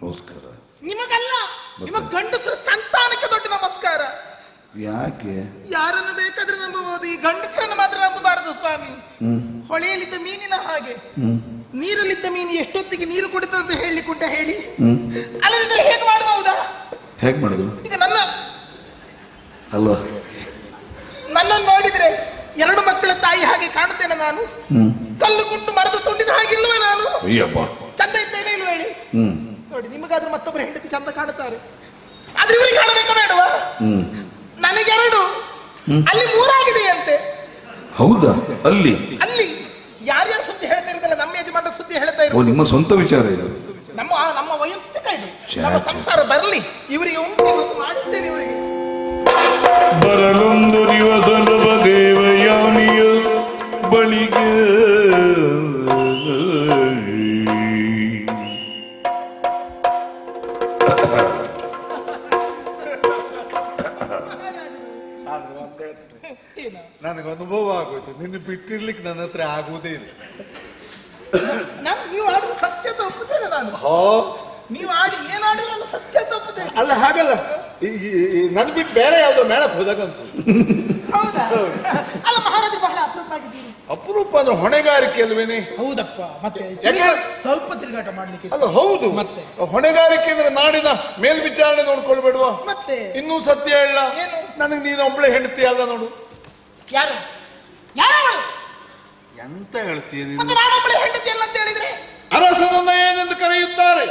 ನಮಸ್ಕಾರ. ನಿಮಗಲ್ಲ ನಿಮ್ಮ ಗಂಡಸರ ಸಂತಾನಕ್ಕೆ ದೊಡ್ಡ ನಮಸ್ಕಾರ. ಯಾಕೆ? ಯಾರನ್ನು ಬೇಕಾದ್ರೆ ನಂಬಬಹುದು ಈ ಗಂಡಸರನ್ನು ಮಾತ್ರ ನಂಬಬಾರದು ಸ್ವಾಮಿ. ಹೊಳೆಯಲ್ಲಿದ್ದ ಮೀನಿನ ಹಾಗೆ. ನೀರಲ್ಲಿದ್ದ ಮೀನು ಎಷ್ಟೊತ್ತಿಗೆ ನೀರು ಕುಡಿತದಂತ ಹೇಳಲಿಕ್ಕುಂಟ ಹೇಳಿ ಹ್ಮ್. ಅಲ್ಲದಿದ್ದರೆ ಹೇಗೆ ಮಾಡಬಹುದಾ ಹೇಗೆ ಮಾಡುದು? ಈಗ ನನ್ನ ಅಲ್ವಾ ನನ್ನನ್ನು ನೋಡಿದ್ರೆ ಎರಡು ಮಕ್ಕಳ ತಾಯಿ ಹಾಗೆ ಕಾಣುತ್ತೇನೆ ನಾನು. ಕಲ್ಲು ಗುಂಡು ಮರದ ಹಾಗೆ ಹಾಗಿಲ್ವ ನಾನು? ಚಂದ ಇದ್ದೇನೆ ಇಲ್ವ ಹೇಳಿ ನಿಮಗಾದ್ರೂ ಮತ್ತೊಬ್ಬರು ಹೆಂಡತಿ ಚಂದ ಕಾಣುತ್ತಾರೆ ಆದ್ರೆ ಇವರಿಗೆ ಕಾಣಬೇಕಾ ಬೇಡವಾ? ಹ್ಮ್. ನನಗೆರಡು. ಅಲ್ಲಿ ಮೂರಾಗಿದೆಯಂತೆ. ಹೌದಾ? ಅಲ್ಲಿ. ಅಲ್ಲಿ. ಯಾರ್ಯಾರು ಸುದ್ದಿ ಹೇಳ್ತಾ ಇರೋದಿಲ್ಲ ನಮ್ಮ ಯಜಮಾನ ಸುದ್ದಿ ಹೇಳ್ತಾ ಓ ಇರೋದು ನಿಮ್ಮ ಸ್ವಂತ ವಿಚಾರ ಇದು. ನಮ್ಮ ನಮ್ಮ ವೈಯಕ್ತಿಕ ಇದು. ಛೆ, ನಮ್ಮ ಛೆ. ಸಂಸಾರ ಬರಲಿ. ಇವರಿಗೆ ಉಂಟು ಇವತ್ತು ಮಾಡಿದ್ದೇನೆ ಇವರಿಗೆ. ಬರಲೊಂದು ಆಗೋಯ್ತು ನಿನ್ನ ಬಿಟ್ಟಿರ್ಲಿಕ್ಕೆ ನನ್ನ ಹತ್ರ ಆಗುವುದೇ ಇಲ್ಲ. ನೀವು ಆಡಿದ ಸತ್ಯ ತಪ್ಪುತ್ತೇನೆ ನಾನು. ಹೋ? ನೀವು ಆಡಿ ನಾನು ಸತ್ಯ ಅಂತ ಒಪ್ಪುತ್ತೇನೆ ಅಲ್ಲ ಹಾಗಲ್ಲ. ಈ- ಈ- ಈ ನನ್ ಬಿಟ್ಟು ಬೇರೆ ಯಾವ್ದೋ ಮೇಳಕ್ ಹೋದಾಗ ಅನ್ಸು ಹೌದಾ? ಅಲ್ಲ ಮಹಾರಾಜರು ಬಹಳ ಅಪರೂಪ ಆಗಿದ್ದೀರಿ. ಅಪರೂಪ ಅಂದ್ರೆ ಹೊಣೆಗಾರಿಕೆ ಅಲ್ವೇನೆ? ಹೌದಪ್ಪ ಮತ್ತೆ ಯಾಕೆ? ಸ್ವಲ್ಪ ತಿರುಗಾಟ ಮಾಡ್ಲಿಕ್ಕೆ ಅಲ್ಲ ಹೌದು. ಮತ್ತೆ? ಹೊಣೆಗಾರಿಕೆ ಅಂದ್ರೆ ನಾಡಿನ ಮೇಲ್ವಿಚಾರಣೆ ನೋಡ್ಕೊಳ್ಬೇಡುವ? ಮತ್ತೆ? ಇನ್ನೂ ಸತ್ಯ ಹೇಳ ಏನು? ನನಗೆ ನೀನು ಒಬ್ಳೆ ಹೆಂಡತಿ ಅಲ್ಲ ನೋಡು. ಯಾರು? ಯಾರು? ಎಂತ ಹೇಳ್ತೀಯ ನೀನು? ಮತ್ತೆ ನಾನೊಬ್ಬಳೆ ಹೆಂಡತಿ ಅಲ್ಲ ಅಂತ ಹೇಳಿದ್ರೆ? ಅರಸನನ್ನ ಏನೆಂದು ಕರೆಯುತ್ತಾರೆ?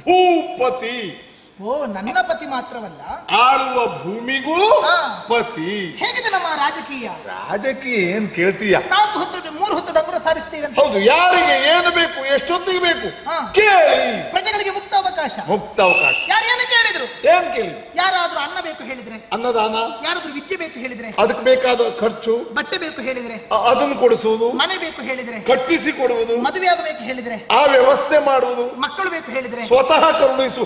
ಭೂಪತಿ. ಓ ನನ್ನ ಪತಿ ಮಾತ್ರವಲ್ಲ. ಆಳುವ ಭೂಮಿಗೂ ಹಾ. ಪತಿ. ಹೇಗಿದೆ ನಮ್ಮ ರಾಜಕೀಯ? ರಾಜಕೀಯ ಏನ್ ಕೇಳ್ತೀಯ? ನಾಲ್ಕು ಹೊತ್ತು ಮೂರು ಹೊತ್ತು ಡಂಗುರ ಸಾರಿಸ್ತೀರಂತ. ಹೌದು ಯಾರಿಗೆ ಏನು ಬೇಕು ಎಷ್ಟೊತ್ತಿಗೆ ಬೇಕು? ಹಾ. ಕೇಳಿ. ಪ್ರಜೆಗಳಿಗೆ ಮುಕ್ತ ಅವಕಾಶ. ಮುಕ್ತ ಅವಕಾಶ. ಯಾರೇನು ಕೇಳಿದ್ರು? ಏನ್ ಕೇಳಿ ಯಾರಾದ್ರೂ ಅನ್ನ ಬೇಕು ಹೇಳಿದ್ರೆ? ಅನ್ನದಾನ. ಯಾರಾದ್ರೂ ವಿದ್ಯೆ ಬೇಕು ಹೇಳಿದ್ರೆ? ಅದಕ್ಕೆ ಬೇಕಾದ ಖರ್ಚು. ಬಟ್ಟೆ ಬೇಕು ಹೇಳಿದ್ರೆ? ಅದನ್ನು ಕೊಡಿಸುವುದು. ಮನೆ ಬೇಕು ಹೇಳಿದ್ರೆ? ಕಟ್ಟಿಸಿ ಕೊಡುವುದು. ಮದುವೆ ಆಗಬೇಕು ಹೇಳಿದ್ರೆ? ಆ ವ್ಯವಸ್ಥೆ ಮಾಡುವುದು. ಮಕ್ಕಳು ಬೇಕು ಹೇಳಿದ್ರೆ? ಸ್ವತಃ ಕರುಣಿಸು?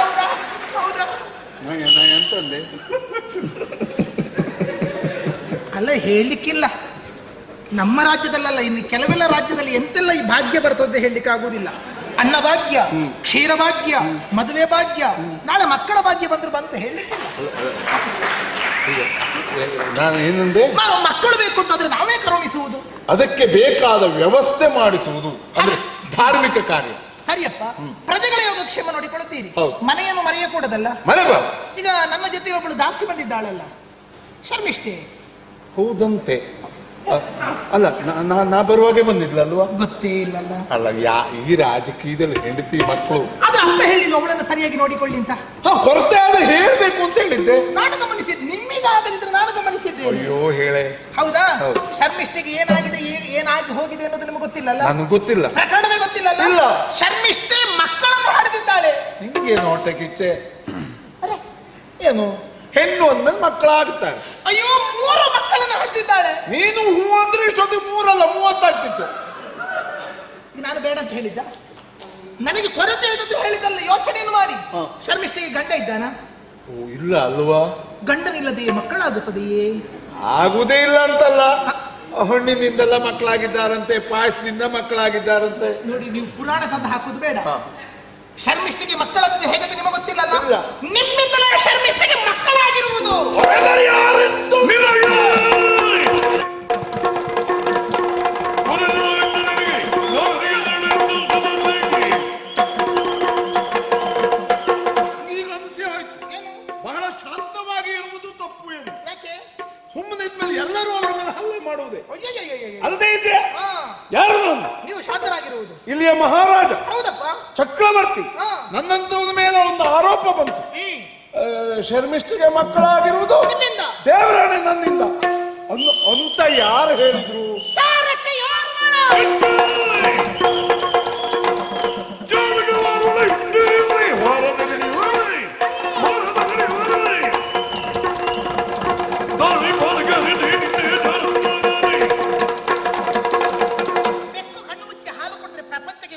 ಹೌದಾ? ಹೌದಾ? ಎಂತಂದೆ ಅಲ್ಲ ಹೇಳಲಿಕ್ಕಿಲ್ಲ. ನಮ್ಮ ರಾಜ್ಯದಲ್ಲಲ್ಲ ಇನ್ನು ಕೆಲವೆಲ್ಲ ರಾಜ್ಯದಲ್ಲಿ ಎಂತೆಲ್ಲ ಈ ಭಾಗ್ಯ ಬರ್ತದೆ ಹೇಳಲಿಕ್ಕೆ ಆಗುವುದಿಲ್ಲ ಅನ್ನ ಭಾಗ್ಯ ಕ್ಷೀರ ಭಾಗ್ಯ ಮದುವೆ ಭಾಗ್ಯ ನಾಳೆ ಮಕ್ಕಳ ಭಾಗ್ಯ ಬಂದ್ರೆ ಬಂತ ಹೇಳಿ ನಾನು ಏನಂದೆ? ನಾವು ಮಕ್ಕಳು ಬೇಕು ಅಂತಂದ್ರೆ ನಾವೇ ಕರುಣಿಸುವುದು. ಅದಕ್ಕೆ ಬೇಕಾದ ವ್ಯವಸ್ಥೆ ಮಾಡಿಸುವುದು. ಅಂದ್ರೆ ಧಾರ್ಮಿಕ ಕಾರ್ಯ. ಸರಿಯಪ್ಪ. ಪ್ರಜೆಗಳ ಯೋಗಕ್ಷೇಮ ನೋಡಿಕೊಳ್ಳುತ್ತೀರಿ. ಮನೆಯನ್ನು ಮರೆಯಕೂಡದಲ್ಲ ಮನೆ ಬಾ ಈಗ ನನ್ನ ಜೊತೆ ಒಬ್ಬಳು ದಾಸಿ ಬಂದಿದ್ದಾಳಲ್ಲ. ಶರ್ಮಿಷ್ಠೆ. ಹೌದಂತೆ. ಅಲ್ಲ ನಾ- ನಾ- ಬಂದಿದ್ಲ ಬರುವಾಗೆ ಬಂದಿದ್ಲಲ್ವಾ? ಗೊತ್ತೇ ಇಲ್ಲಲ್ಲ ಅಲ್ಲ ಯಾ ಈ ರಾಜಕೀಯದಲ್ಲಿ ಹೆಂಡತಿ ಮಕ್ಕಳು. ಅದು ಅಮ್ಮ ಹೇಳಿಲ್ಲ ಅವಳನ್ನು ಸರಿಯಾಗಿ ನೋಡಿಕೊಳ್ಳಿ ಅಂತ. ಹಾ ಕೊರತೆ ಆದ್ರೆ ಹೇಳ್ಬೇಕು ಅಂತ ಹೇಳಿದ್ದೆ. ನಾನು ಗಮನಿಸಿದ್ದೆ ನಿಮ್ಮಿಗಾಗದಿದ್ರೆ ನಾನು ಗಮನಿಸಿದ್ದೆ ಅಯ್ಯೋ ಹೇಳೆ. ಹೌದಾ. ಶರ್ಮಿಷ್ಠೆಗೆ ಏನಾಗಿದೆ ಏ- ಏನಾಗಿ ಹೋಗಿದೆ ಅನ್ನೋದು ನಿಮಗೆ ಗೊತ್ತಿಲ್ಲಲ್ಲ? ನನಗೆ ಗೊತ್ತಿಲ್ಲ. ಪ್ರಕರಣವೇ ಗೊತ್ತಿಲ್ಲಲ್ಲ? ಇಲ್ಲ. ಶರ್ಮಿಷ್ಠೆ ಮಕ್ಕಳನ್ನು ಹಡೆದಿದ್ದಾಳೆ. ನಿಮ್ಗೆ ನೋಟ ಕಿಚ್ಚೆ ಏನು? ಹೆಣ್ಣು ಅಂದ್ಮೇಲೆ ಮಕ್ಕಳಾಗುತ್ತಾರೆ. ಅಯ್ಯೋ ಮೂರು ಮಕ್ಕಳನ್ನು ಹಡೆದಿದ್ದಾಳೆ ನೀನು ಹೂ ಅಂದ್ರೆ ಇಷ್ಟೊತ್ತಿಗೆ ಮೂರಲ್ಲ ಮೂವತ್ತಾಗ್ತಿತ್ತು ಈಗ ನಾನು ಬೇಡ ಅಂತ ಹೇಳಿದ್ದ ನನಗೆ ಕೊರತೆ ಇದೆ ಅಂತ ಹೇಳಿದ್ದಲ್ಲ ಯೋಚನೆಯನ್ನು ಮಾಡಿ. ಶರ್ಮಿಷ್ಠೆಗೆ ಗಂಡ ಇದ್ದಾನ? ಓ ಇಲ್ಲ ಅಲ್ವಾ? ಗಂಡನಿಲ್ಲದೆಯೇ ಮಕ್ಕಳಾಗುತ್ತದೆಯೇ? ಆಗುದೇ ಇಲ್ಲ ಅಂತಲ್ಲ. ಹಣ್ಣಿನಿಂದೆಲ್ಲ ಮಕ್ಕಳಾಗಿದ್ದಾರಂತೆ ಪಾಯಸದಿಂದ ಮಕ್ಕಳಾಗಿದ್ದಾರಂತೆ. ನೋಡಿ ನೀವು ಪುರಾಣ ತಂದು ಹಾಕುದು ಬೇಡ. ಶರ್ಮಿಷ್ಠಿಗೆ ಮಕ್ಕಳಾಗಿದೆ ಹೇಗಂತ ನಿಮಗೆ ಗೊತ್ತಿಲ್ಲಲ್ಲ? ಇಲ್ಲ. ನಿಮ್ಮಿಂದಲೇ ಶರ್ಮಿಷ್ಠೆಗೆ ಮಕ್ಕಳಾಗಿರುವುದು. ಯಾರು ಹೇಳಿದ್ರು? ಬೆಕ್ಕು ಕಣ್ಣು ಮುಚ್ಚಿ ಹಾಲು ಪ್ರಪಂಚಕ್ಕೆ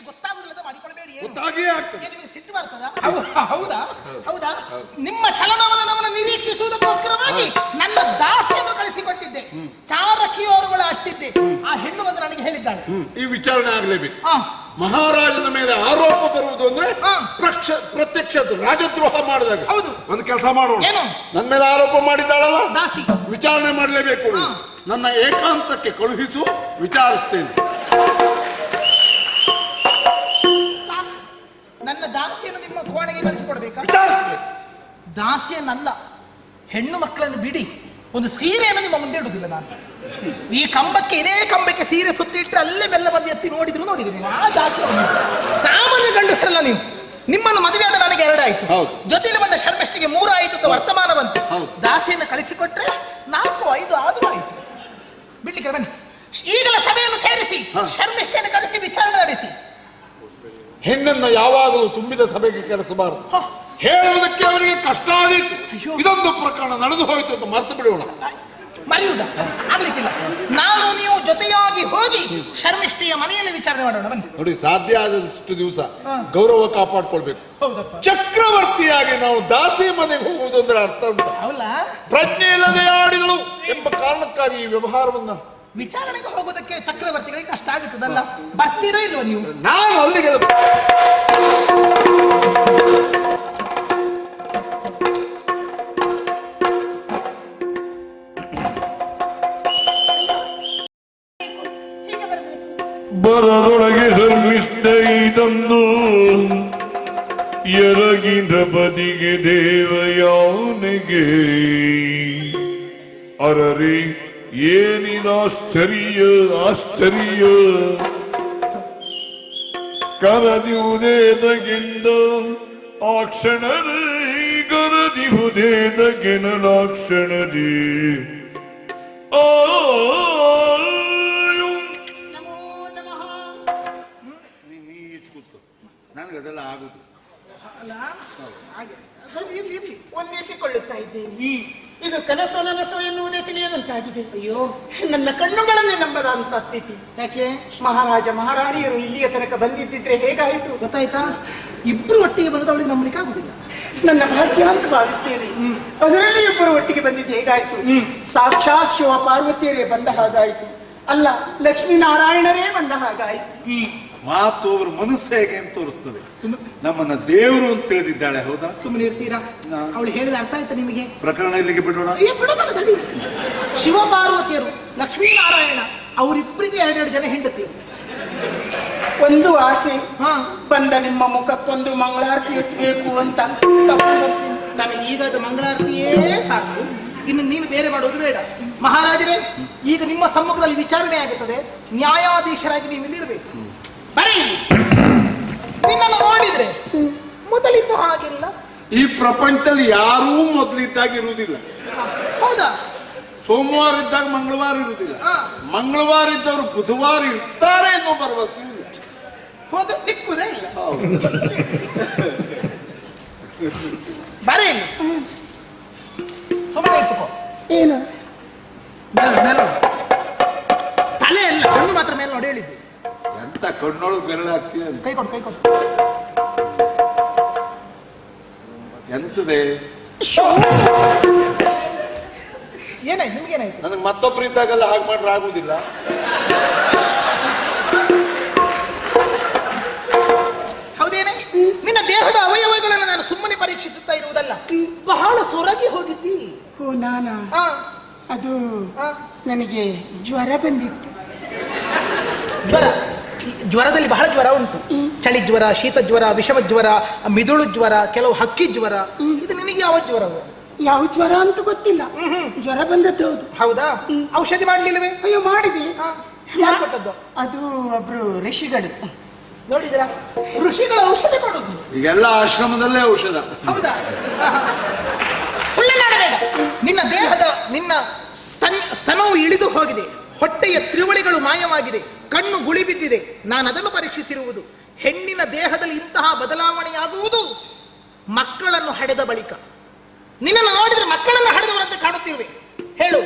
ಏನು? ಆಗ್ತದೆ. ನಿಮಗೆ ಸಿಟ್ಟು ಬರ್ತದಾ? ಹೌ- ಹೌದಾ? ಹೌದಾ. ನಿಮ್ಮ ಚಲನವಲನವನ್ನು ನಿರೀಕ್ಷಿಸುವುದಕ್ಕೋಸ್ಕರವಾಗಿ ನನ್ನ ದಾಸಿಯನ್ನು ಹೇಳಿದ್ದಾಳೆ. ಈ ವಿಚಾರಣೆ ಆಗ್ಲೇಬೇಕು. ಮಹಾರಾಜನ ಮೇಲೆ ಆರೋಪ ಬರುವುದು ಅಂದ್ರೆ. ಪ್ರಕ್ಷ ಪ್ರತ್ಯಕ್ಷ ರಾಜದ್ರೋಹ ಮಾಡಿದಾಗ. ಹೌದು. ಒಂದು ಕೆಲಸ ಮಾಡೋಣ. ಏನು? ನನ್ನ ಮೇಲೆ ಆರೋಪ ಮಾಡಿದ್ದಾಳಲ್ಲ? ದಾಸಿ. ವಿಚಾರಣೆ ಮಾಡಲೇಬೇಕು. ನನ್ನ ಏಕಾಂತಕ್ಕೆ ಕಳುಹಿಸು ವಿಚಾರಿಸ್ತೇನೆ. ನನ್ನ ದಾಸಿಯನ್ನು ನಿಮ್ಮ ಕೋಣೆಗೆ ಕಳಿಸಿಕೊಡ್ಬೇಕಾ? ವಿಚಾರಿಸ್ತೇನೆ. ದಾಸಿಯನ್ನಲ್ಲ ಹೆಣ್ಣು ಮಕ್ಕಳನ್ನು ಬಿಡಿ. ಒಂದು ಸೀರೆಯನ್ನು ನಿಮ್ಮ ಮುಂದೆ ಇಡುವುದಿಲ್ಲ ನಾನು. ಈ ಕಂಬಕ್ಕೆ ಇದೇ ಕಂಬಕ್ಕೆ ಸೀರೆ ಸುತ್ತಿಟ್ಟರೆ ಅಲ್ಲೇ ಬೆಲ್ಲ ಬಂದು ಎತ್ತಿ ನೋಡಿದ್ರು ನೋಡಿದ್ರಿ ನೀವು. ಆ ಅವನು. ಸಾಮಾನ್ಯ ಗಂಡಸರಲ್ಲ ನೀವು. ನಿಮ್ಮನ್ನು ಮದುವೆ ಆದ ನನಗೆ ಎರಡಾಯ್ತು ಹೌದು. ಜೊತೆಲಿ ಬಂದ ಶರ್ಮಿಷ್ಠಿಗೆ ಮೂರು ಆಯಿತು ಅಂತ ವರ್ತಮಾನ ಬಂತು. ಹೌದು. ದಾಸಿಯನ್ನು ಕಳಿಸಿಕೊಟ್ರೆ ನಾಲ್ಕು ಐದು ಆದು ಆಯಿತು. ಬಿಡ್ಲಿಕ್ಕೆ ಬನ್ನಿ. ಈಗಲ ಸಭೆಯನ್ನು ಸೇರಿಸಿ. ಶರ್ಮಿಷ್ಠೆಯನ್ನು ಕರೆಸಿ ವಿಚಾರಣೆ ನಡೆಸಿ. ಹೆಣ್ಣನ್ನು ಯಾವಾಗಲೂ ತುಂಬಿದ ಸಭೆಗೆ ಕರೆಸಬಾರದು ಬಾರದು. ಹೇಳುವುದಕ್ಕೆ ಅವರಿಗೆ ಕಷ್ಟ ಆದೀತು. ಇದೊಂದು ನಡೆದು ಹೋಯ್ತು ಅಂತ ಮರೆತು ಬಿಡೋಣ. ಮರೆಯುವುದ? ಆಗ್ಲಿಕ್ಕಿಲ್ಲ. ನಾನು ನೀವು ಜೊತೆಯಾಗಿ ಹೋಗಿ ಶರ್ಮಿಷ್ಠಿಯ ಮನೆಯಲ್ಲಿ ವಿಚಾರಣೆ ಮಾಡೋಣ ಬನ್ನಿ. ನೋಡಿ ಸಾಧ್ಯ ಆದಷ್ಟು ದಿವಸ ಗೌರವ ಕಾಪಾಡ್ಕೊಳ್ಬೇಕು. ಹೌದಪ್ಪ. ಚಕ್ರವರ್ತಿಯಾಗಿ ನಾವು ದಾಸಿ ಮನೆಗೆ ಹೋಗುವುದು ಅಂದ್ರೆ ಅರ್ಥ ಉಂಟು? ಅವಲ್ಲ ಪ್ರಜ್ಞೆ ಇಲ್ಲದೆ ಆಡಿದಳು ಎಂಬ ಕಾರಣಕ್ಕಾಗಿ ಈ ವ್ಯವಹಾರವನ್ನ. ವಿಚಾರಣೆಗೆ ಹೋಗೋದಕ್ಕೆ ಚಕ್ರವರ್ತಿಗಳಿಗೆ ಕಷ್ಟ ಆಗುತ್ತದಲ್ಲ? ಬರ್ತೀರೋ ಇಲ್ವ ನೀವು? ನಾನು ಅಲ್ಲಿಗೆ ಇದಂದು ಎರಗಿನ ಬದಿಗೆ ದೇವಯಾನೆಗೆ ಅರರಿ ಏನಿದ ಆಶ್ಚರ್ಯ ಆಶ್ಚರ್ಯ. ಕರದಿವುದೇದಗಿಂದ ಆ ಕ್ಷಣರೇ ಕ್ಷಣದಿ ಆಯು ನನಗೆ ಅದೆಲ್ಲ ಆಗುದು. ಅಲ್ಲ? ಹಾಗೆ. ಅದು ಇರ್ಲಿ ಇರ್ಲಿ. ವಂದಿಸಿಕೊಳ್ಳುತ್ತಾ ಇದ್ದೇನೆ. ಇದು ಕನಸು ನನಸು ಎನ್ನುವುದೇ ತಿಳಿಯದಂತಾಗಿದೆ. ಅಯ್ಯೋ. ನನ್ನ ಕಣ್ಣುಗಳನ್ನೇ ನಂಬದಂತ ಸ್ಥಿತಿ. ಯಾಕೆ? ಮಹಾರಾಜ ಮಹಾರಾಣಿಯರು ಇಲ್ಲಿಯ ತನಕ ಬಂದಿದ್ದಿದ್ರೆ ಹೇಗಾಯಿತು? ಗೊತ್ತಾಯ್ತಾ? ಇಬ್ರು ಒಟ್ಟಿಗೆ ಬಂದವಳಿಗೆ ಅವಳಿಗೆ ನಂಬಲಿಕ್ಕೆ ಆಗುದಿಲ್ಲ. ನನ್ನ ಭಾಗ್ಯ ಅಂತ ಭಾವಿಸ್ತೇನೆ. ಅದರಲ್ಲಿ ಇಬ್ಬರು ಒಟ್ಟಿಗೆ ಬಂದಿದ್ದು ಹೇಗಾಯ್ತು? ಸಾಕ್ಷಾತ್ ಶಿವ ಪಾರ್ವತಿಯರೇ ಬಂದ ಹಾಗಾಯ್ತು. ಅಲ್ಲ ಲಕ್ಷ್ಮೀನಾರಾಯಣರೇ ಬಂದ ಹಾಗಾಯ್ತು. ಮಾತು ಅವ್ರ ಮನಸ್ಸು ಹೇಗೆ ಅಂತ ತೋರಿಸ್ತದೆ. ನಮ್ಮನ್ನ ದೇವರು ಅಂತ ತಿಳಿದಿದ್ದಾಳೆ ಹೌದಾ? ಸುಮ್ಮನೆ ಇರ್ತೀರಾ? ಅವಳು ಹೇಳಿದ ಅರ್ಥ ಆಯ್ತಾ ನಿಮಗೆ? ಪ್ರಕರಣ ಇಲ್ಲಿಗೆ ಬಿಡೋಣ. ಏ ಬಿಡೋದಲ್ಲ ತಡಿ. ಶಿವ ಪಾರ್ವತಿಯರು ಲಕ್ಷ್ಮೀನಾರಾಯಣ ಅವರಿಬ್ಬರಿಗೂ ಎರಡೆರಡು ಜನ ಹೆಂಡತಿಯರು ಒಂದು ಆಸೆ. ಹಾ. ಬಂದ ನಿಮ್ಮ ಮುಖಕ್ಕೊಂದು ಮಂಗಳಾರತಿ ಎತ್ತಬೇಕು ಅಂತ. ನಮಗೀಗ ಅದು ಮಂಗಳಾರತಿಯೇ ಸಾಕು. ಇನ್ನು ನೀನು ಬೇರೆ ಮಾಡೋದು ಬೇಡ. ಮಹಾರಾಜರೇ ಈಗ ನಿಮ್ಮ ಸಮ್ಮುಖದಲ್ಲಿ ವಿಚಾರಣೆ ಆಗುತ್ತದೆ. ನ್ಯಾಯಾಧೀಶರಾಗಿ ನೀವು ಇಲ್ಲಿರ್ಬೇಕು. ಬರೀ. ನಿನ್ನನ್ನು ನೋಡಿದ್ರೆ ಮೊದಲಿದ್ದ ಹಾಗಿಲ್ಲ. ಈ ಪ್ರಪಂಚದಲ್ಲಿ ಯಾರೂ ಮೊದಲಿದ್ದಾಗಿರುವುದಿಲ್ಲ ಹೌದಾ? ಸೋಮವಾರ ಇದ್ದಾಗ ಮಂಗಳವಾರ ಇರುವುದಿಲ್ಲ. ಹಾ. ಮಂಗಳವಾರ ಇದ್ದವರು ಬುಧವಾರ ಇರ್ತಾರೆ ಅನ್ನೋ ಭರವಸೆ ಇಲ್ಲ. ಹೋದ್ರೆ ಸಿಕ್ಕುದೇ ಇಲ್ಲ. ಬರೀ. ಎಂತದೆ ಏನಾಯ್ತು ನಿಮ್ಗೇನಾಯ್ತು? ನನಗೆ ಮತ್ತೊಬ್ರು ಇದ್ದಾಗೆಲ್ಲ ಹಾಗೆ ಮಾಡ್ರೆ ಆಗುದಿಲ್ಲ. ಹೌದೇನೆ? ನಿನ್ನ ದೇಹದ ಅವಯವಗಳನ್ನು ನಾನು ಸುಮ್ಮನೆ ಪರೀಕ್ಷಿಸುತ್ತಾ ಇರುವುದಲ್ಲ. ಬಹಳ ಸೊರಗಿ ಹೋಗಿದ್ದಿ. ಹೋ ನಾನ? ಆ, ಅದು ಆ, ನನಗೆ ಜ್ವರ ಬಂದಿತ್ತು. ಜ್ವರ? ಜ್ವರದಲ್ಲಿ ಬಹಳ ಜ್ವರ ಉಂಟು. ಚಳಿ ಜ್ವರ ಶೀತ ಜ್ವರ ವಿಷಮ ಜ್ವರ ಮಿದುಳು ಜ್ವರ ಕೆಲವು ಹಕ್ಕಿ ಜ್ವರ. ಇದು ನಿನಗೆ ಯಾವ ಜ್ವರವು? ಯಾವ ಜ್ವರ ಅಂತ ಗೊತ್ತಿಲ್ಲ. ಜ್ವರ ಬಂದದ್ದು ಹೌದು. ಹೌದಾ? ಔಷಧಿ ಮಾಡ್ಲಿಲ್ಲವೇ ಅಯ್ಯೋ ಮಾಡಿದೆ. ಕೊಟ್ಟದ್ದು? ಅದು ಒಬ್ರು ಋಷಿಗಳು. ನೋಡಿದ್ರ ಋಷಿಗಳ ಔಷಧಿ ಕೊಡೋದು. ಈಗೆಲ್ಲ ಆಶ್ರಮದಲ್ಲೇ ಔಷಧ. ಹೌದಾ. ನಿನ್ನ ದೇಹದ ನಿನ್ನ ಸ್ತನ್ ಸ್ತನವು ಇಳಿದು ಹೋಗಿದೆ. ಹೊಟ್ಟೆಯ ತ್ರಿವಳಿಗಳು ಮಾಯವಾಗಿದೆ. ಕಣ್ಣು ಗುಳಿ ಬಿದ್ದಿದೆ. ನಾನು ಅದನ್ನು ಪರೀಕ್ಷಿಸಿರುವುದು. ಹೆಣ್ಣಿನ ದೇಹದಲ್ಲಿ ಇಂತಹ ಬದಲಾವಣೆಯಾಗುವುದು ಮಕ್ಕಳನ್ನು ಹಡೆದ ಬಳಿಕ. ನಿನ್ನನ್ನು ನೋಡಿದ್ರೆ ಮಕ್ಕಳನ್ನು ಹಡೆದವರಂತೆ ಕಾಣುತ್ತಿರುವೆ. ಹೇಳು,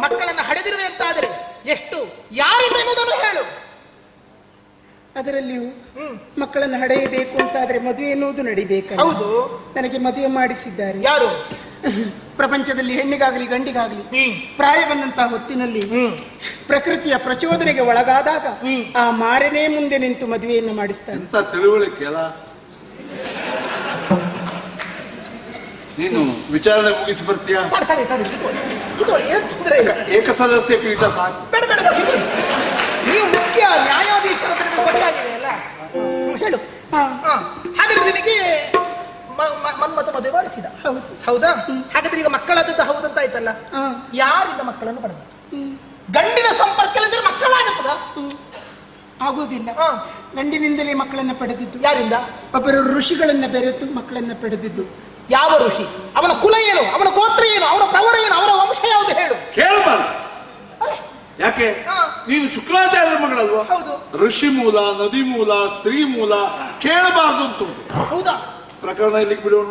ಮಕ್ಕಳನ್ನು ಹಡೆದಿರುವೆ ಅಂತಾದರೆ ಎಷ್ಟು? ಯಾರಿದೆ ಎನ್ನುವುದನ್ನು ಹೇಳು. ಅದರಲ್ಲಿಯೂ ಮಕ್ಕಳನ್ನು ಹಡೆಯಬೇಕು ಅಂತಾದ್ರೆ ಮದುವೆ ಎನ್ನುವುದು ನಡಿಬೇಕು ಹೌದು. ನನಗೆ ಮದುವೆ ಮಾಡಿಸಿದ್ದಾರೆ. ಯಾರು? ಪ್ರಪಂಚದಲ್ಲಿ ಹೆಣ್ಣಿಗಾಗಲಿ ಗಂಡಿಗಾಗಲಿ ಬಂದಂತಹ ಹೊತ್ತಿನಲ್ಲಿ ಪ್ರಕೃತಿಯ ಪ್ರಚೋದನೆಗೆ ಒಳಗಾದಾಗ ಆ ಮಾರನೇ ಮುಂದೆ ನಿಂತು ಮದುವೆಯನ್ನು ಮಾಡಿಸ್ತಾರೆ. ಎಂತ ತಿಳುವಳಿಕೆ ಅಲ್ಲ? ನೀನು ವಿಚಾರಣೆ ಮುಗಿಸಿ ಬರ್ತೀಯಾ? ಏಕಸದಸ್ಯ ಪೀಠ ಸಾಕು. ನೀವು ಮುಖ್ಯ ನ್ಯಾಯಾಧೀಶರ ಹಾಗಾದ್ರೆ ನಿನಗೆ ಮನ್ಮತ ಮದುವೆ ಮಾಡಿಸಿದ? ಹೌದು. ಹೌದಾ? ಹಾಗಾದ್ರೆ ಈಗ ಮಕ್ಕಳಾದದ್ದು ಹೌದಂತ ಆಯ್ತಲ್ಲ. ಯಾರಿಂದ ಮಕ್ಕಳನ್ನು ಪಡೆದ? ಗಂಡಿನ ಸಂಪರ್ಕ ಇಲ್ಲದ್ರೆ ಮಕ್ಕಳಾಗುತ್ತದ ಆಗುವುದಿಲ್ಲ. ಗಂಡಿನಿಂದಲೇ ಮಕ್ಕಳನ್ನ ಪಡೆದಿದ್ದು. ಯಾರಿಂದ? ಒಬ್ಬರು ಋಷಿಗಳನ್ನ ಬೆರೆತು ಮಕ್ಕಳನ್ನ ಪಡೆದಿದ್ದು. ಯಾವ ಋಷಿ? ಅವನ ಕುಲ ಏನು? ಅವನ ಗೋತ್ರ ಏನು? ಅವನ ಪ್ರವರ ಏನು? ಅವರ ವಂಶ ಯಾವುದು ಹೇಳು? ಕೇಳಬಾರ್ದು. ಯಾಕೆ? ಹಾ. ನೀನು ಶುಕ್ರಾಚಾರ್ಯರ ಮಗಳಲ್ವಾ? ಹೌದು. ಋಷಿ ಮೂಲ ನದಿ ಮೂಲ ಸ್ತ್ರೀ ಮೂಲ ಕೇಳಬಾರ್ದು ಅಂತ ಹೌದಾ? ಪ್ರಕರಣ ಇಲ್ಲಿಗೆ ಬಿಡೋಣ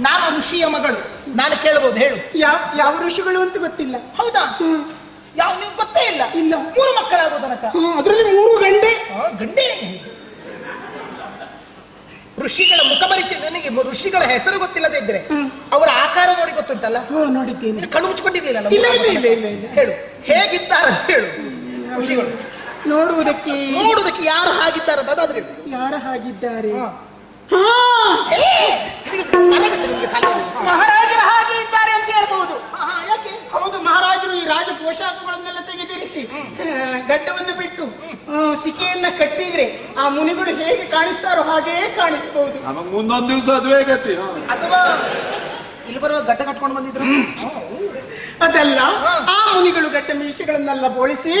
ನಾನು ಋಷಿಯ ಮಗಳು. ನಾನು ಕೇಳಬಹುದು ಹೇಳು. ಯಾವ ಯಾವ ಋಷಿಗಳು ಅಂತ ಗೊತ್ತಿಲ್ಲ. ಹೌದಾ? ಯಾವ ನೀವು ಗೊತ್ತೇ ಇಲ್ಲ. ಇಲ್ಲ. ಮೂರು ಮಕ್ಕಳಾಗೋ ತನಕ. ಅದರಲ್ಲಿ ಅದ್ರಲ್ಲಿ ಮೂರು ಗಂಡೆ. ಗಂಡೆ ಗಂಡೇ. ಋಷಿಗಳ ಮುಖಪರಿಚಯ ನನಗೆ ಋಷಿಗಳ ಹೆಸರು ಗೊತ್ತಿಲ್ಲದೆ ಇದ್ರೆ ಅವರ ಆಕಾರ ನೋಡಿ ಗೊತ್ತುಂಟಲ್ಲ? ಹೋ ನೋಡಿದ್ದೇನೆ. ನೀನು ಕಣ್ಣು ಮುಚ್ಕೊಂಡಿದ್ದೀರಲ್ಲ ಇಲ್ಲ, ಇಲ್ಲ, ಇಲ್ಲ, ಇಲ್ಲ, ಇಲ್ಲ. ಹೇಳು. ಹೇಗಿದ್ದಾರಂತ ಹೇಳು. ಋಷಿಗಳು. ನೋಡುವುದಕ್ಕೆ ನೋಡುವುದಕ್ಕೆ ಯಾರು ಹಾಗಿದ್ದಾರಂತ ಅದಾದ್ರೆ ಯಾರು ಯಾರ ಹಾಗಿದ್ದಾರೆ? ಹಾ. ನಿನಗೆ ಮಹಾರಾಜರ ಹಾಗೆ ಇದ್ದಾರೆ ಅಂತ ಹೇಳ್ಬಹುದು ಹೌದು ಮಹಾರಾಜರು ಈ ರಾಜ ಪೋಷಾಕಗಳನ್ನೆಲ್ಲ ತೆಗೆದಿರಿಸಿ ಗಡ್ಡವನ್ನು ಬಿಟ್ಟು ಆ, ಸಿಕೆಯನ್ನ ಕಟ್ಟಿದ್ರೆ ಆ ಮುನಿಗಳು ಹೇಗೆ ಕಾಣಿಸ್ತಾರೋ ಹಾಗೇ ಕಾಣಿಸಬಹುದು ನಮಗ್ ಮುಂದೊಂದು ದಿವಸ ಅದುವೇ ಗತಿ ಅಥವಾ ಇಲ್ಲಿ ಬರುವ ಗಡ್ಡ ಕಟ್ಕೊಂಡು ಬಂದಿದ್ರು? ಅದಲ್ಲ ಆ ಮುನಿಗಳು ಗಟ್ಟ ಮೀಸೆಗಳನ್ನೆಲ್ಲ ಬೋಳಿಸಿ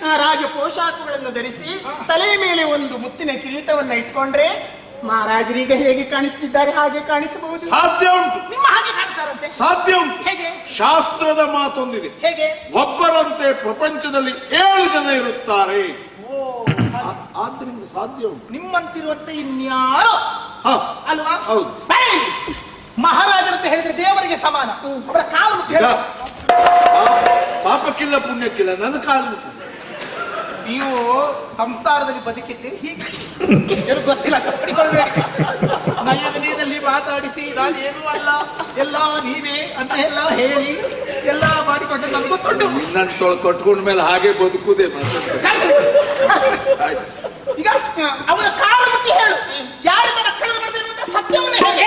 ಆ, ರಾಜ ಪೋಷಾಕಗಳನ್ನು ಧರಿಸಿ ತಲೆಯ ಮೇಲೆ ಒಂದು ಮುತ್ತಿನ ಕಿರೀಟವನ್ನ ಇಟ್ಕೊಂಡ್ರೆ ಮಹಾರಾಜರೀಗ ಹೇಗೆ ಕಾಣಿಸ್ತಿದ್ದಾರೆ ಹಾಗೆ ಕಾಣಿಸಬಹುದು. ಸಾಧ್ಯ ಉಂಟು. ನಿಮ್ಮ ಹಾಗೆ ಸಾಧ್ಯ ಉಂಟು. ಹೇಗೆ? ಶಾಸ್ತ್ರದ ಮಾತೊಂದಿದೆ. ಹೇಗೆ? ಒಬ್ಬರಂತೆ ಪ್ರಪಂಚದಲ್ಲಿ ಏಳು ಜನ ಇರುತ್ತಾರೆ. ಆ- ಆದ್ರಿಂದ ಸಾಧ್ಯ ಉಂಟು. ನಿಮ್ಮಂತಿರುವಂತೆ ಇನ್ಯಾರು? ಹ, ಅಲ್ವಾ? ಹೌದು. ಮಹಾರಾಜರಂತ ಹೇಳಿದ್ರೆ ದೇವರಿಗೆ ಸಮಾನ. ಅವರ ಕಾಲು ಮುಟ್ಟಿ ಈಗ ಹೇಳು. ಪಾಪ- ಪಾಪಕ್ಕಿಲ್ಲ ಪುಣ್ಯಕ್ಕಿಲ್ಲ ನನ್ನ ಕಾಲು ನೀವು ಸಂಸಾರದಲ್ಲಿ ಬದುಕಿದ್ದೀರಿ ಹೀಗೆ. ಏನು ಗೊತ್ತಿಲ್ಲ ಕಟ್ಟಿಕೊಳ್ಬೇಕು ನಯವಿನಿ ಮಾತಾಡಿಸಿ ನಾನೇನು ಅಲ್ಲ. ಎಲ್ಲ ನೀನೇ ಅಂತ ಎಲ್ಲ ಹೇಳಿ ಎಲ್ಲ ಗೊತ್ತುಂಟು. ನಿನ್ನನ್ನು ತೊಳ್ ಕೊಟ್ಕೊಂಡ ಮೇಲೆ ಹಾಗೆ ಬದುಕುದೇ ಮತ್ತೆ ಆಯ್ತು. ಈಗ ಅವರ ಕಾಲ ಮುಟ್ಟಿ ಹೇಳು. ತನ್ನ ಮಕ್ಕಳನ್ನು ಮಾಡಿದೆ ಅಂತ ಸತ್ಯವನ್ನು ಹೇಳಿ.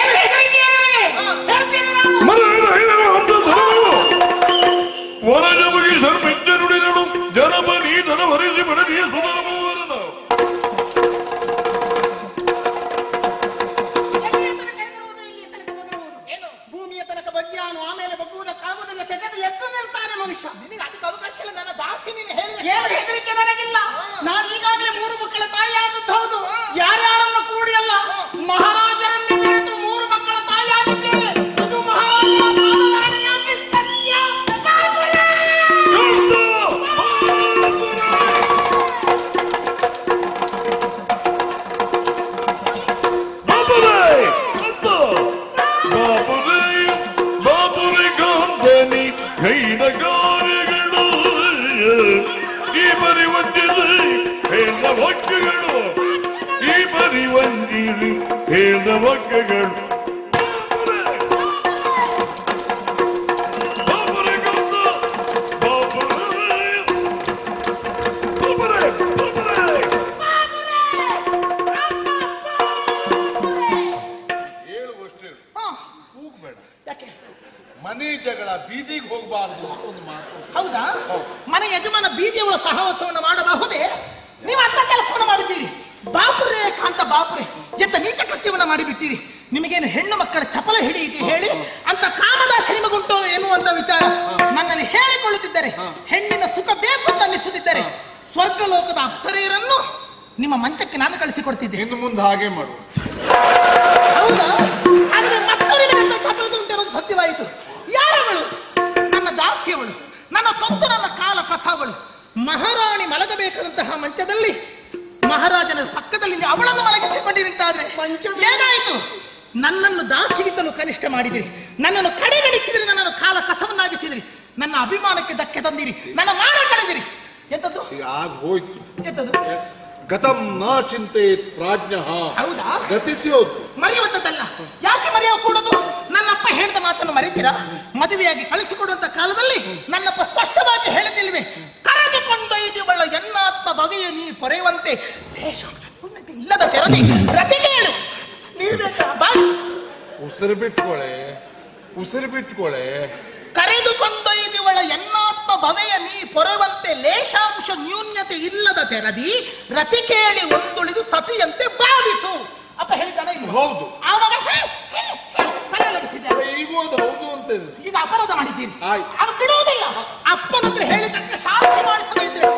ಅಂತ ಕಾಮದಾಸ ನಿಮಗುಂಟು ಎನ್ನುವಂತ ವಿಚಾರ. ನನ್ನಲ್ಲಿ ಹೇಳಿಕೊಳ್ಳುತ್ತಿದ್ದರೆ ಹೆಣ್ಣಿನ ಸುಖ ಬೇಕು ಅಂತ ಅನ್ನಿಸುತ್ತಿದ್ದರೆ ಸ್ವರ್ಗ ಲೋಕದ ಅಪ್ಸರೆಯರನ್ನು ನಿಮ್ಮ ಮಂಚಕ್ಕೆ ನಾನು ಕಳಿಸಿಕೊಡ್ತಿದ್ದೆ. ಇನ್ನು ಮುಂದೆ ಹಾಗೆ ಮಾಡು ಹೌದಾ? ಹಾಗಾದ್ರೆ ಅಂತ ಚಪಲದ ಉಂಟಿರೋದು ಸತ್ಯವಾಯಿತು. ಯಾರವಳು? ನನ್ನ ದಾಸಿಯವಳು ನನ್ನ ತೊತ್ತು ನನ್ನ ಕಾಲ ಕಸವಳು. ಮಹಾರಾಣಿ ಮಲಗಬೇಕಾದಂತಹ ಮಂಚದಲ್ಲಿ ಮಹಾರಾಜನ ಪಕ್ಕದಲ್ಲಿ ಅವಳನ್ನು ಮಲಗಿಸಿಕೊಂಡಿರುತ್ತಾದ್ರೆ ಏನಾಯಿತು? ನನ್ನನ್ನು ದಾಸಿಗಿದ್ದಲು ಕನಿಷ್ಠ ಮಾಡಿದಿರಿ. ನನ್ನನ್ನು ಕಡೆಗಣಿಸಿದಿರಿ ನನ್ನನ್ನು ಕಾಲ ಕಸವನ್ನಾಗಿಸಿದಿರಿ. ನನ್ನ ಅಭಿಮಾನಕ್ಕೆ ಧಕ್ಕೆ ತಂದಿರಿ ನನ್ನ ಮಾನ ಕಳೆದಿರಿ. ಎಂತದ್ದು? ಈಗ ಆಗ ಹೋಯ್ತು. ಎಂತದ್ದು? ಗತಂ ನಾ ಚಿಂತೆ ಪ್ರಾಜ್ಞ. ಹೌದಾ? ಗತಿಸಿ ಮರೆಯುವಂಥದ್ದಲ್ಲ. ಯಾಕೆ ಮರೆಯ ಕೂಡದು ನನ್ನಪ್ಪ ಹೇಳಿದ ಮಾತನ್ನು ಮರಿತೀರಾ? ಮದುವೆಯಾಗಿ ಕಳಿಸಿಕೊಡುವಂತ ಕಾಲದಲ್ಲಿ ನನ್ನಪ್ಪ ಸ್ಪಷ್ಟವಾಗಿ ಹೇಳಿದಿಲ್ವೇ ಕರೆದುಕೊಂಡೊಯ್ದುವಳ ಎನ್ನಾತ್ಮ ಬಗೆಯ ನೀ ಪೊರೆಯುವಂತೆ ಉನ್ನತಿ ಇಲ್ಲದ ತೆರದಿ ರತಿಗೆ ಉಸಿರು ಬಿಟ್ಕೊಳೆ ಉಸಿರು ಬಿಟ್ಕೊಳೆ. ಕರೆದುಕೊಂಡೊಯ್ದಿವಳ ಎನ್ನಾತ್ಮ ಭವೆಯ ನೀ ಪೊರವಂತೆ ಲೇಷಾಂಶ ನ್ಯೂನ್ಯತೆ ಇಲ್ಲದ ತೆರದಿ ರತಿ ಕೇಳಿ ಒಂದುಳಿದು ಸತಿಯಂತೆ ಭಾವಿಸು ಅಪ್ಪ ಹೇಳಿದ್ದಾನೆ ಹೌದು. ಆವಾಗ ಹೌದು ಅಂತ ಈಗ ಅಪರಾಧ ಮಾಡಿದ್ದೀರಿ. ಅವ್ರು ಬಿಡುವುದಿಲ್ಲ. ಅಪ್ಪನತ್ರ ಹೇಳಿದ್ದಕ್ಕೆ ಶಾಂತಿ ಮಾಡಿಸದಿದ್ರೆ